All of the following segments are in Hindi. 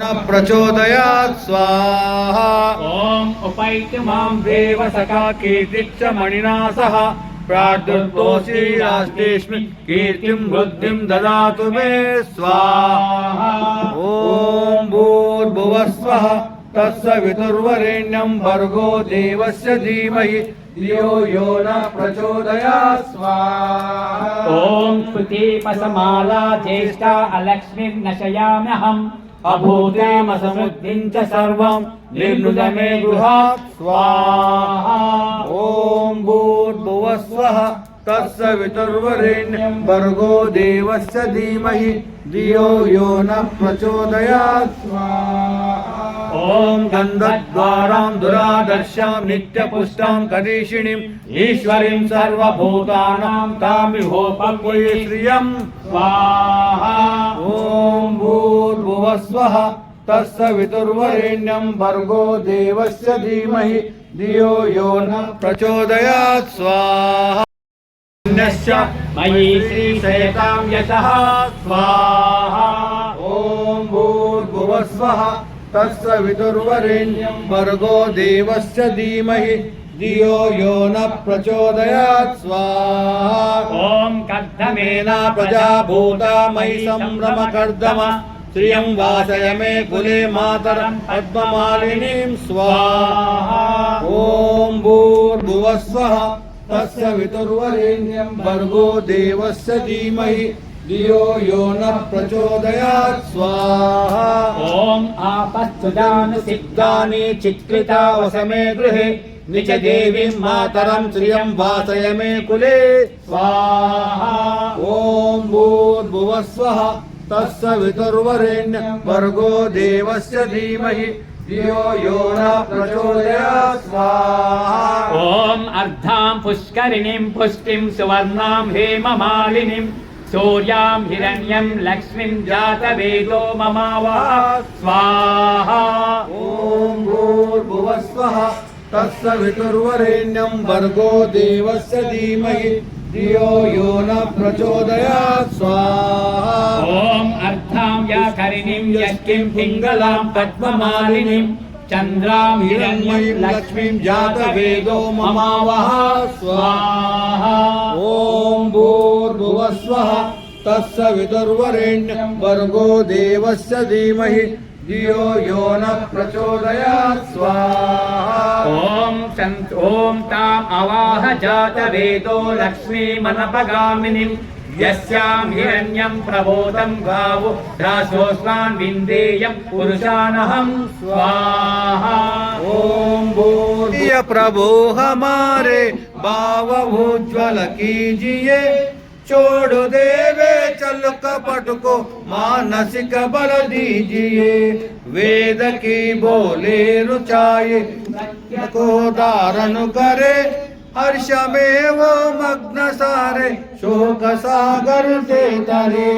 न प्रचोदयात् स्वाहा। ॐ उपैति माँ देव सखा कीर्तिच्च मणिना सह प्रार्दुर्दोषी राष्ट्रेष्मि कीर्तिं वृद्धिं ददातु मे स्वाहा। ॐ भूर्भुवः स्वः तत्सवितुर्वरेण्यं भर्गो देवस्य धीमहि। धियो यो न प्रचोदयात् स्वाहा। ॐ स्फुतीपसमाला ज्येष्ठा अलक्ष्मीर्नशयाम्यहम् अभूतेमसमुद्धिं च सर्वं निर्नुद मे गृहात् स्वाहा। ॐ भूर्भुवः स्वः तत्सवितुर्वरेण्यं भर्गो देवस्य धीमहि। धियो यो न प्रचोदयात्। स्वाहा ॐ गन्धद्वारां दुरादर्शां नित्यपुष्टां करीषिणीम् ईश्वरीं सर्वभूतानां तामिहोपक्वये श्रियं। स्वाहा। ॐ स्वः तत्सवितुर्वरेण्यं भर्गो देवस्य धीमहि धियो यो न प्रचोदयात् स्वाहा। मयि श्रीशयतां यशः स्वाहा। ॐ भूर्भुवः स्वः तत्सवितुर्वरेण्यं भर्गो देवस्य धीमहि धियो यो न प्रचोदयात् स्वाहा। ॐ कर्दमेना मेना प्रजा भूता मयि सम्भ्रमकर्दम श्रियं वासय मे कुले मातरं पद्ममालिनीं स्वाहा ॐ भूर्भुवः स्वः तस्य वितुर्वरेण्यं भर्गो देवस्य धीमहि धियो यो न प्रचोदयात् स्वाहा। ॐ आपस्तुजानुसिद्धानि सिद्धानि चित्रिता वसमे गृहे निज देवीं मातरं श्रियं वासय मे कुले स्वाहा ॐ भूर्भुवः स्वः तस्य वितुर्वरेण्यं भर्गो देवस्य धीमहि धियो यो न प्रचोदयात्। स्वाहा ॐ अर्धां पुष्करिणीं पुष्टिं सुवर्णां हेममालिनीं सूर्यां हिरण्यं लक्ष्मीं जातवेदो ममावः स्वाहा। ॐ भूर्भुवः स्वः तस्य वितुर्वरेण्यं भर्गो देवस्य धीमहि धियो यो न प्रचोदयात् स्वाहा। ॐ अर्धां व्याकरिणीं यष्टिं पिङ्गलां पद्ममालिनीं चन्द्रां हिरण्यं लक्ष्मीं जातवेदो ममावः स्वाहा। ॐ भूर्भुवः स्वः तस्य वितुर्वरेण्यं भर्गो देवस्य धीमहि धियो यो न प्रचोदयात् स्वाहा। ॐ ताम् अवाह जातवेदो लक्ष्मीमनपगामिनीं यस्यां हिरण्यं प्रबोधं गावो। दासोऽस्मान् विन्देयं पुरुषानहं स्वाहा। ओम बोलिए प्रभु हमारे भाव उज्ज्वल कीजिए छोड़ चल कपट को मानसिक बल दीजिए। वेद की बोले रुचाए को धारण करे, हर्ष में वो मग्न सारे। शोक सागर से तरे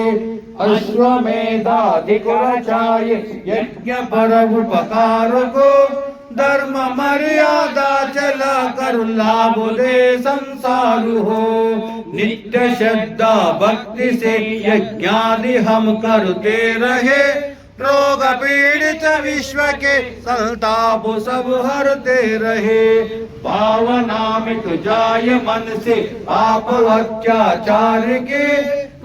अश्वमेधाधिक रचाए यज्ञ पर उपकार को धर्म मर्यादा चला कर लाभ दे संसार हो। नित्य श्रद्धा भक्ति से यज्ञादि हम करते रहे। रोग पीड़ित विश्व के संताप सब हरते रहे। भावनामित जाय मन से पाप अत्याचार के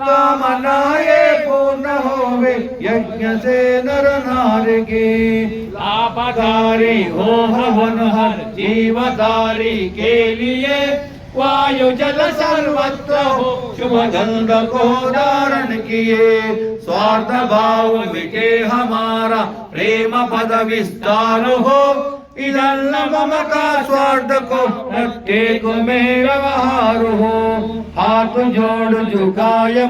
कामनाए पूर्ण होवे, यज्ञ से नर नार के लाभकारी हो हवन हर जीवदारी के लिए। वायु जल सर्वत्र हो, शुभ गंध को धारण किए। स्वार्थ भाव मिटे हमारा, प्रेम पद विस्तार हो। इधर मम का स्वार्थ को प्रत्येक में व्यवहार हो। हाथ जोड़ झुकाय